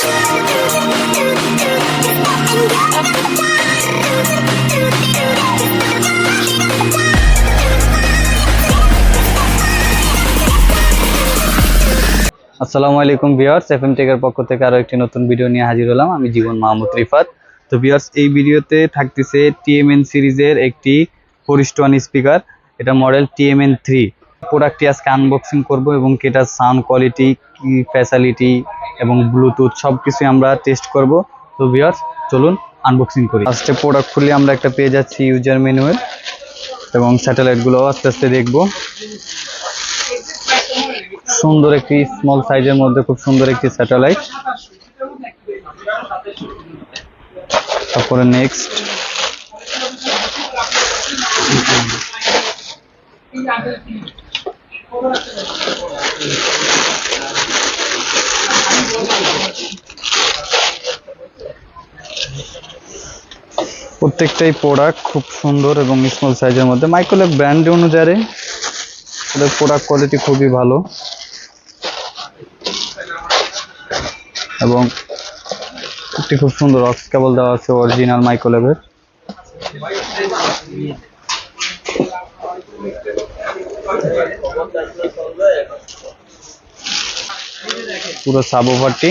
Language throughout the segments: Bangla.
আসসালামু আলাইকুম ভিউয়ার্স এফএম টেকের পক্ষ থেকে আরও একটি নতুন ভিডিও নিয়ে হাজির হলাম। আমি জীবন মাহমুদ রিফাত। তো ভিউয়ার্স, এই ভিডিওতে থাকতেছে টিএমএন সিরিজের একটি ফোরিস্ট ওয়ান স্পিকার এটা মডেল টিএমএন থ্রি প্রোডাক্টটি আজকে আনবক্সিং করব এবং কি এটার সাউন্ড কোয়ালিটি কি ফ্যাসিলিটি এবং ব্লুটুথ সব কিছুই আমরা টেস্ট করব। তো ভিউয়ার্স চলুন আনবক্সিং করি। ফার্স্টে প্রোডাক্ট খুলে আমরা একটা পেয়ে যাচ্ছি ইউজার ম্যানুয়াল এবং স্যাটেলাইটগুলো আস্তে আস্তে দেখব। সুন্দর একটি স্মল সাইজের মধ্যে খুব সুন্দর একটি স্যাটেলাইট তারপরে নেক্সট প্রত্যেকটাই প্রোডাক্ট খুব সুন্দর এবং স্মল সাইজের মধ্যে। মাইক্রোলেভ ব্র্যান্ড অনুযায়ী ওদের প্রোডাক্ট কোয়ালিটি খুবই ভালো। এবং একটি খুব সুন্দর অক্স কেবল দেওয়া আছে অরিজিনাল মাইক্রোলেভের পুরো সাব ওভারটি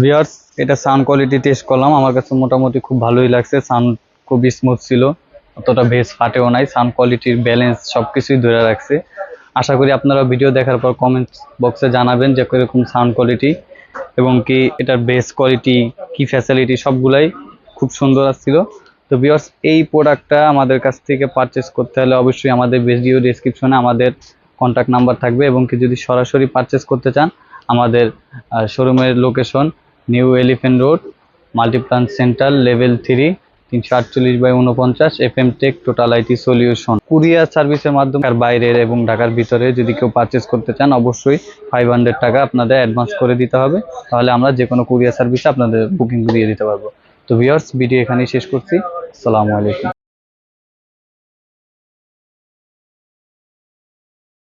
ভিউয়ার্স এটা সাউন্ড কোয়ালিটি টেস্ট করলাম। আমার কাছে মোটামুটি খুব ভালোই লাগছে। সাউন্ড খুবই স্মুথ ছিল। অতটা বেস ফাটেও নাই। সাউন্ড কোয়ালিটির ব্যালেন্স সব কিছুই ধরে রাখছে। আশা করি আপনারা ভিডিও দেখার পর কমেন্ট বক্সে জানাবেন যে কীরকম সাউন্ড কোয়ালিটি এবং কি এটার বেস কোয়ালিটি কি ফ্যাসিলিটি সবগুলাই খুব সুন্দর আসছিল। তো ভিউয়ার্স এই প্রোডাক্টটা আমাদের কাছ থেকে পারচেস করতে হলে অবশ্যই আমাদের ভিডিও ডেসক্রিপশনে আমাদের কন্ট্যাক্ট নাম্বার থাকবে এবং কি যদি সরাসরি পারচেস করতে চান আমাদের শোরুমের location new elephant road multiplan centre level three তিনশো আটচল্লিশ বাই উনপঞ্চাশ F M tech total IT solution courier সার্ভিসের মাধ্যমে আর বাইরের এবং ঢাকার ভিতরে যদি কেউ পারচেস করতে চান, অবশ্যই ফাইভ হান্ড্রেড টাকা আপনাদের অ্যাডভান্স করে দিতে হবে। তাহলে আমরা যে কোনো কুরিয়ার সার্ভিসে আপনাদের বুকিং দিয়ে দিতে পারব। তো ভিউয়ার্স ভিডিও এখানেই শেষ করছি। আসসালামু আলাইকুম।